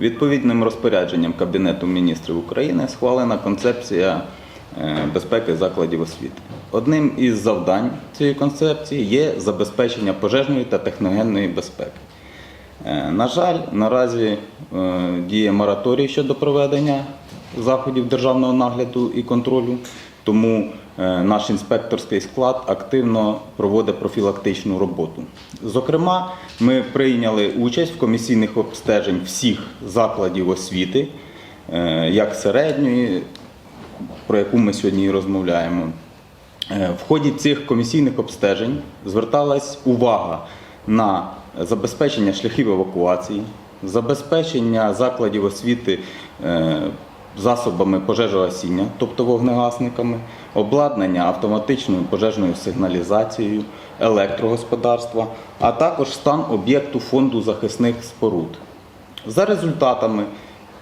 Відповідним розпорядженням Кабінету міністрів України схвалена концепція е, безпеки закладів освіти. Одним із завдань цієї концепції є забезпечення пожежної та техногенної безпеки. Е, На жаль, наразі е, діє мораторій щодо проведення заходів державного нагляду і контролю, тому е, наш інспекторський склад активно проводить профілактичну роботу. Зокрема, ми прийняли участь в комісійних обстежень всіх закладів освіти, е, як середньої, про яку ми сьогодні і розмовляємо. Е, В ході цих комісійних обстежень зверталась увага на забезпечення шляхів евакуації, забезпечення закладів освіти засобами пожежогасіння, тобто вогнегасниками, обладнання автоматичною пожежною сигналізацією, електрогосподарства, а також стан об'єкту фонду захисних споруд. За результатами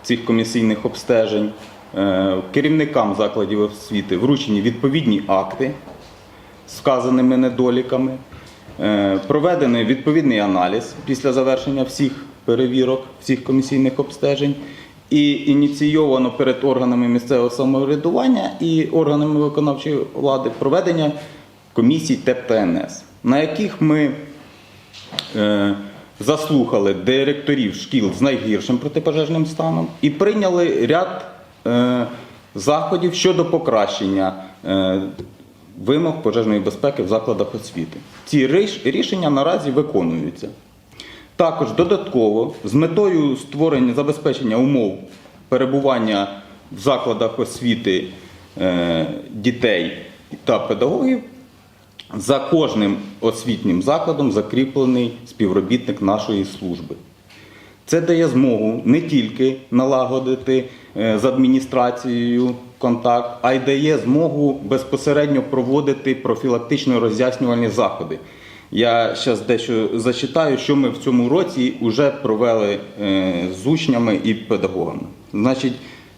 цих комісійних обстежень е, керівникам закладів освіти вручені відповідні акти з вказаними недоліками, е, проведений відповідний аналіз після завершення всіх перевірок, всіх комісійних обстежень. І ініційовано перед органами місцевого самоврядування і органами виконавчої влади проведення комісій та на яких ми е, заслухали директорів шкіл з найгіршим протипожежним станом і прийняли ряд е, заходів щодо покращення е, вимог пожежної безпеки в закладах освіти. Ці рішення наразі виконуються. Також додатково з метою створення забезпечення умов перебування в закладах освіти е, дітей та педагогів за кожним освітнім закладом закріплений співробітник нашої служби. Це дає змогу не тільки налагодити е, з адміністрацією контакт, а й дає змогу безпосередньо проводити профілактично роз'яснювальні заходи. Я зараз дещо зачитаю, що ми в цьому році вже провели е, з учнями і педагогами. Значить,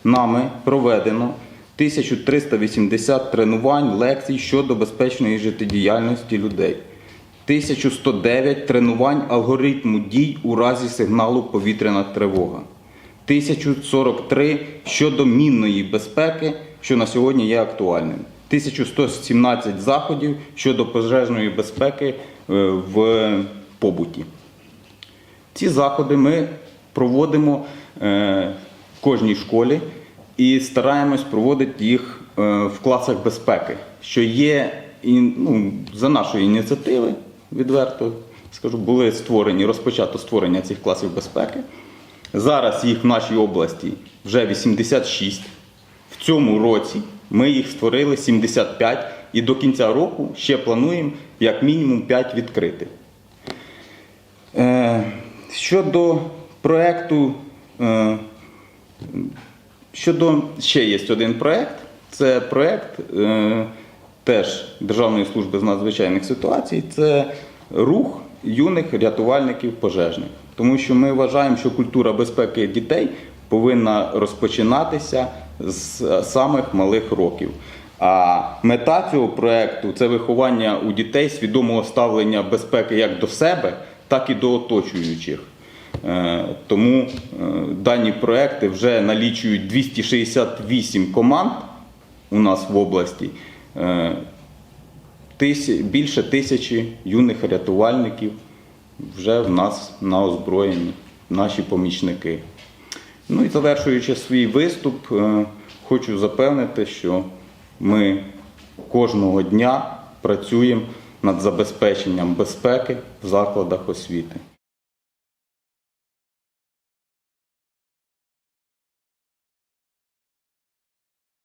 нами проведено 1380 тренувань, лекцій щодо безпечної життєдіяльності людей. 1109 тренувань алгоритму дій у разі сигналу повітряна тривога. 1043 щодо мінної безпеки, що на сьогодні є актуальним. 1117 заходів щодо пожежної безпеки в побуті. Ці заходи ми проводимо е, в кожній школі і стараємось проводити їх е, в класах безпеки, що є ну, за нашої ініціативи, відверто скажу, були створені, розпочато створення цих класів безпеки. Зараз їх в нашій області вже 86. В цьому році ми їх створили 75 і до кінця року ще плануємо як мінімум 5 відкрити. Е, Щодо проєкту, е, щодо ще є один проєкт. Це проєкт е, теж Державної служби з надзвичайних ситуацій. Це рух юних рятувальників пожежних. Тому що ми вважаємо, що культура безпеки дітей повинна розпочинатися з самих малих років. А мета цього проєкту це виховання у дітей свідомого ставлення безпеки як до себе, так і до оточуючих. Е, Тому е, дані проекти вже налічують 268 команд у нас в області, Е, більше тисячі юних рятувальників вже в нас на озброєнні, наші помічники. Ну і завершуючи свій виступ, хочу запевнити, що ми кожного дня працюємо над забезпеченням безпеки в закладах освіти.